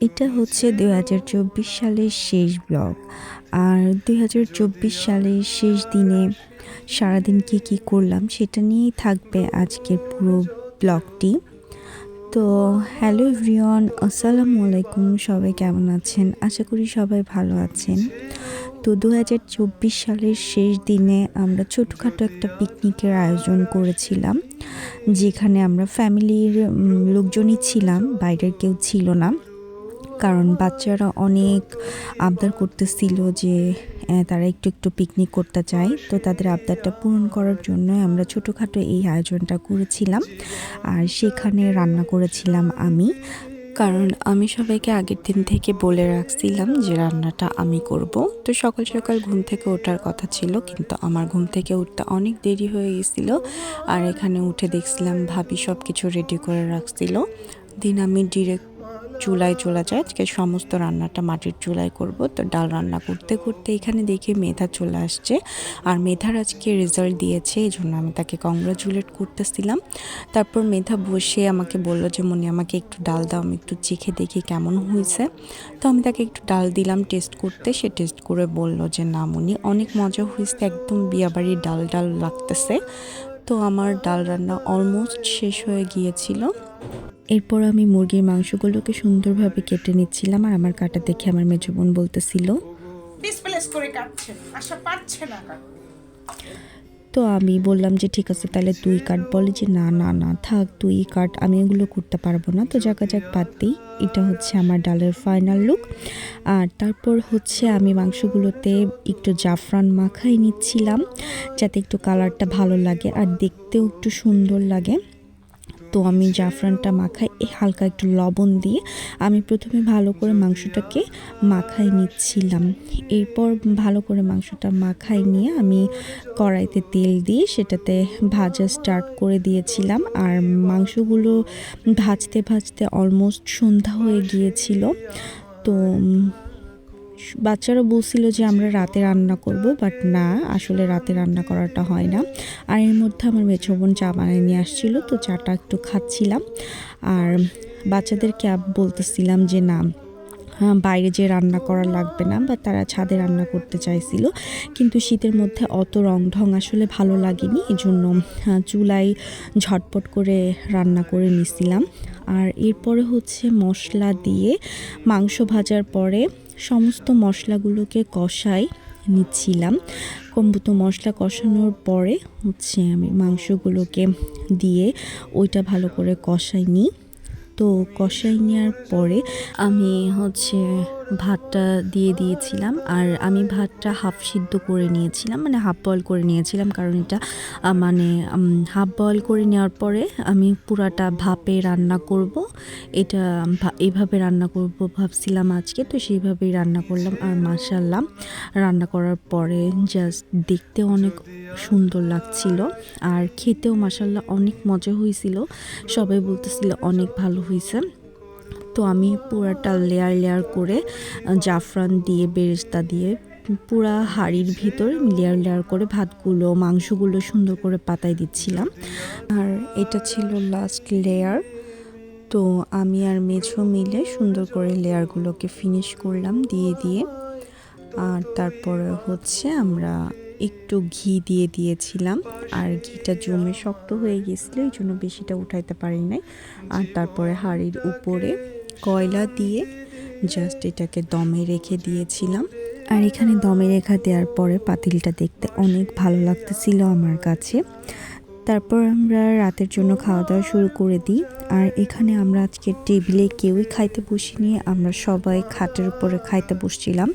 এটা হচ্ছে দুই হাজার চব্বিশ সালের শেষ ব্লগ। আর দুই হাজার চব্বিশ সালের শেষ দিনে সারাদিন কি কি করলাম সেটা নিয়েই থাকবে আজকের পুরো ব্লগটি। তো হ্যালো এভরিওয়ান, আসসালামু আলাইকুম, সবাই কেমন আছেন? আশা করি সবাই ভালো আছেন। তো দু হাজার চব্বিশ সালের শেষ দিনে আমরা ছোটোখাটো একটা পিকনিকের আয়োজন করেছিলাম, যেখানে আমরা ফ্যামিলির লোকজনই ছিলাম, বাইরের কেউ ছিল না। কারণ বাচ্চারা অনেক আবদার করতেছিল যে তারা একটু একটু পিকনিক করতে চায়। তো তাদের আবদারটা পূরণ করার জন্য আমরা ছোটোখাটো এই আয়োজনটা করেছিলাম। আর সেখানে রান্না করেছিলাম আমি। কারণ আমি সবাইকে আগের দিন থেকে বলে রাখছিলাম যে, রান্নাটা আমি করব। তো সকাল সকাল ঘুম থেকে ওঠার কথা ছিল, কিন্তু আমার ঘুম থেকে উঠতে অনেক দেরি হয়ে গেছিল। আর এখানে উঠে দেখছিলাম ভাবি সব কিছু রেডি করে রাখছিল। দিন আমি ডিরেক্ট চুলায় চলে যায়। আজকে সমস্ত রান্নাটা মাটির চুলায় করব। তো ডাল রান্না করতে করতে এখানে দেখে মেধা চলে আসছে। আর মেধার আজকে রেজাল্ট দিয়েছে এই জন্য আমি তাকে কংগ্রাচুলেট করতেছিলাম। তারপর মেধা বসে আমাকে বলল যে, মনে, আমাকে একটু ডাল দাও, আমি একটু চেখে দেখি কেমন হয়েছে। তো আমি তাকে একটু ডাল দিলাম টেস্ট করতে। সে টেস্ট করে বলল যে, না মনি, অনেক মজা হয়েছে, একদম বিয়াবাড়ির ডাল ডাল লাগতেছে। তো আমার ডাল রান্না অলমোস্ট শেষ হয়ে গিয়েছিল। এরপর আমি মুরগির মাংসগুলোকে সুন্দরভাবে কেটে নিচ্ছিলাম আর আমার কাটা দেখে আমার মেজো বোন বলতেছিল তো আমি বললাম যে, ঠিক আছে, তাহলে তুই কাট। বলে যে, না না না, থাক, তুই কাট, আমি এগুলো করতে পারব না। তো যাকা, যাক, বাদ দিই। এটা হচ্ছে আমার ডালের ফাইনাল লুক আর তারপর হচ্ছে আমি মাংসগুলোতে একটু জাফরান মাখাই নিচ্ছিলাম, যাতে একটু কালারটা ভালো লাগে আর দেখতেও একটু সুন্দর লাগে। তো আমি জাফরানটা মাখাই হালকা একটু লবণ দিয়ে আমি প্রথমে ভালো করে মাংসটাকে মাখাই নিচ্ছিলাম। এরপর ভালো করে মাংসটা মাখাই নিয়ে আমি কড়াইতে তেল দিয়ে সেটাতে ভাজা স্টার্ট করে দিয়েছিলাম। আর মাংসগুলো ভাজতে ভাজতে অলমোস্ট সন্ধ্যা হয়ে গিয়েছিল। তো বাচ্চারা বলছিল যে আমরা রাতে রান্না করব বাট না আসলে রাতে রান্না করাটা হয় না। আর এর মধ্যে আমার মেছো বোন চা বানিয়ে নিয়ে আসছিল তো চাটা একটু খাচ্ছিলাম। আর বাচ্চাদেরকে বলতেছিলাম যে না হ্যাঁ, বাইরে যে রান্না করা লাগবে না বা তারা ছাদে রান্না করতে চাইছিল। কিন্তু শীতের মধ্যে অত রং ঢং আসলে ভালো লাগেনি এই জন্য হ্যাঁ, চুলায় ঝটপট করে রান্না করে নিছিলাম। আর এরপরে হচ্ছে মশলা দিয়ে মাংস ভাজার পরে সমস্ত মশলাগুলোকে কষাই নিচ্ছিলাম। কম্বুতো মশলা কষানোর পরে হচ্ছে আমি মাংসগুলোকে দিয়ে ওইটা ভালো করে কষাই নিই তো কষাই নেওয়ার পরে আমি হচ্ছে ভাতটা দিয়ে দিয়েছিলাম আর আমি ভাতটা হাফ সিদ্ধ করে নিয়েছিলাম মানে হাফ বয়েল করে নিয়েছিলাম কারণ এটা মানে হাফ বয়েল করে নেওয়ার পরে আমি পুরাটা ভাপে রান্না করব। এটা এইভাবে রান্না করব ভাবছিলাম আজকে, তো সেইভাবেই রান্না করলাম আর মাসাল্লাম রান্না করার পরে জাস্ট দেখতে অনেক সুন্দর লাগছিল আর খেতেও মাসাল্লাহ অনেক মজা হয়েছিল। সবাই বলতেছিল অনেক ভালো হয়েছে। তো আমি পুরাটা লেয়ার লেয়ার করে জাফরান দিয়ে, বেরেস্তা দিয়ে পুরা হাঁড়ির ভিতর লেয়ার লেয়ার করে ভাতগুলো, মাংসগুলো সুন্দর করে পাতায় দিচ্ছিলাম। আর এটা ছিল লাস্ট লেয়ার তো আমি আর মেঝো মিলে সুন্দর করে লেয়ারগুলোকে ফিনিশ করলাম দিয়ে দিয়ে। আর তারপরে হচ্ছে আমরা একটু ঘি দিয়ে দিয়েছিলাম। আর ঘিটা জমে শক্ত হয়ে গেছিল, এই জন্য বেশিটা উঠাইতে পারি নাই। আর তারপরে হাঁড়ির উপরে কয়লা দিয়ে জাস্ট এটাকে দমে রেখে দিয়েছিলাম। আর এখানে দমে রেখা দেওয়ার পরে পাতিলটা দেখতে অনেক ভালো লাগতেছিল আমার কাছে। তারপর আমরা রাতের জন্য খাওয়া দাওয়া শুরু করে দিই। আর এখানে আমরা আজকে টেবিলে কেউই খাইতে বসিনি, আমরা সবাই খাটের উপরে খাইতে বসছিলাম।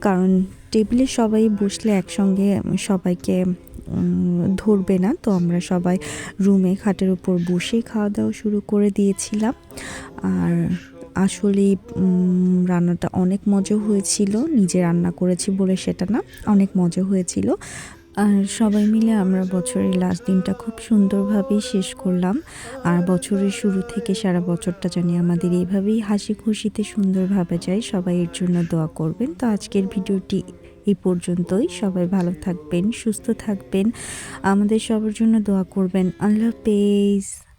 কারণ টেবিলে সবাই বসলে একসঙ্গে সবাইকে ধরবে না, তো আমরা সবাই রুমে খাটের উপর বসে খাওয়া দাওয়া শুরু করে দিয়েছিলাম। আর আসলে রান্নাটা অনেক মজা হয়েছিল। নিজে রান্না করেছি বলে সেটা না, অনেক মজা হয়েছিল। আর সবাই মিলে আমরা বছরের লাস্ট দিনটা খুব সুন্দরভাবেই শেষ করলাম। আর বছরের শুরু থেকে সারা বছরটা জানি আমাদের এইভাবেই হাসি খুশিতে সুন্দরভাবে যায়। সবাই এর জন্য দোয়া করবেন। তো আজকের ভিডিওটি এই পর্যন্তই। সবাই ভালো থাকবেন, সুস্থ থাকবেন। আমাদের সবার জন্য দোয়া করবেন। আল্লাহ হাফেজ।